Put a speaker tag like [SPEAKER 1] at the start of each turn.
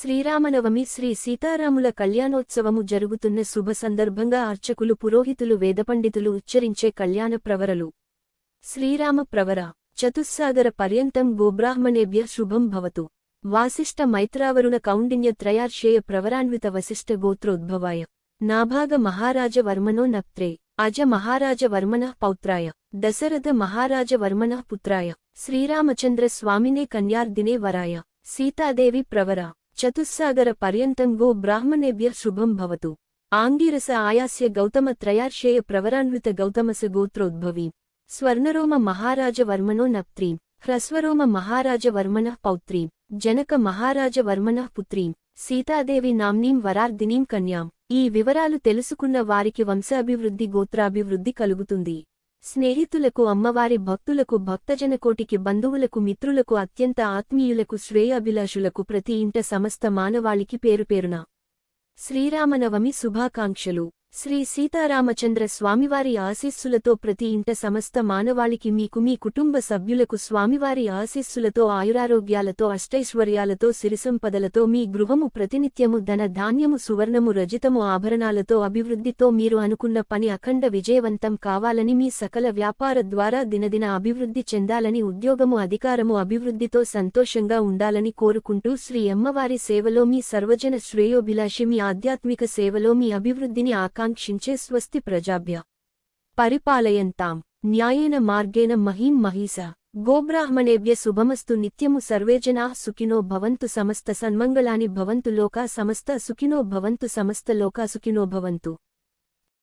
[SPEAKER 1] శ్రీరామనవమి శ్రీ సీతారాముల కళ్యాణోత్సవము జరుగుతున్న శుభ సందర్భంగా అర్చకులు పురోహితులు వేదపండితులు ఉచ్చరించే కళ్యాణ ప్రవరలు. శ్రీరామ ప్రవర చతుస్సాగర పర్యంతం గోబ్రాహ్మణేభ్య శుభం భవతు. వాసిష్ఠ మైత్రావరుణ కౌండిన్య త్రయార్షేయ ప్రవరాన్విత వశిష్ఠ గోత్రోద్భవాయ. నాభాగ మహారాజ వర్మనో నప్త్రే అజ మహారాజ వర్మణ పౌత్రాయ దశరథ మహారాజ వర్మణ పుత్రాయ శ్రీరామచంద్ర స్వామినే కన్యార్దినే వరాయ. సీతాదేవి ప్రవర చతుస్సాగర పర్యంతం గో బ్రాహ్మణేభ్య శుభం భవతు. ఆంగిరస ఆయాస్య గౌతమ త్రయార్షేయ ప్రవరాన్విత గౌతమస గోత్రోద్భవి. స్వర్ణరోమ మహారాజవర్మణో నప్త్రీం. హ్రస్వరోమ మహారాజవర్మణః పౌత్రీం. జనక మహారాజ వర్మణ పుత్రీం. సీతాదేవి నామ్నీం వరార్దినీం కన్యాం. ఈ వివరాలు తెలుసుకున్న వారికి వంశాభివృద్ధి గోత్రాభివృద్ధి కలుగుతుంది. స్నేహితులకు అమ్మవారి భక్తులకు భక్తజనకోటికి బంధువులకు మిత్రులకు అత్యంత ఆత్మీయులకు శ్రేయాభిలాషులకు ప్రతి ఇంట సమస్త మానవాళికి పేరుపేరున శ్రీరామనవమి శుభాకాంక్షలు. శ్రీ సీతారామచంద్ర స్వామివారి ఆశీస్సులతో ప్రతి ఇంట సమస్త మానవాళికి మీకు మీ కుటుంబ సభ్యులకు స్వామివారి ఆశీస్సులతో ఆయురారోగ్యాలతో అష్టైశ్వర్యాలతో సిరిసంపదలతో మీ గృహము ప్రతినిత్యము ధన ధాన్యము సువర్ణము రజితము ఆభరణాలతో అభివృద్ధితో మీరు అనుకున్న పని అఖండ విజయవంతం కావాలని మీ సకల వ్యాపార ద్వారా దినదిన అభివృద్ధి చెందాలని ఉద్యోగము అధికారము అభివృద్ధితో సంతోషంగా ఉండాలని కోరుకుంటూ శ్రీ అమ్మవారి సేవలో మీ సర్వజన శ్రేయోభిలాషి మీ ఆధ్యాత్మిక సేవలో మీ అభివృద్ధిని ఆకాంక్షించే స్వస్తి ప్రజాభ్య. పరిపాలయంతాం. న్యాయేన మార్గేణ మహీం మహీస గోబ్రాహ్మణేభ్య శుభమస్తు నిత్యము సర్వేజనా సుఖినో భవంతు సమస్త సన్మంగళాని భవంతు లోకా సమస్త సుఖినో భవంతు సమస్త లోకా సుఖినో భవంతు.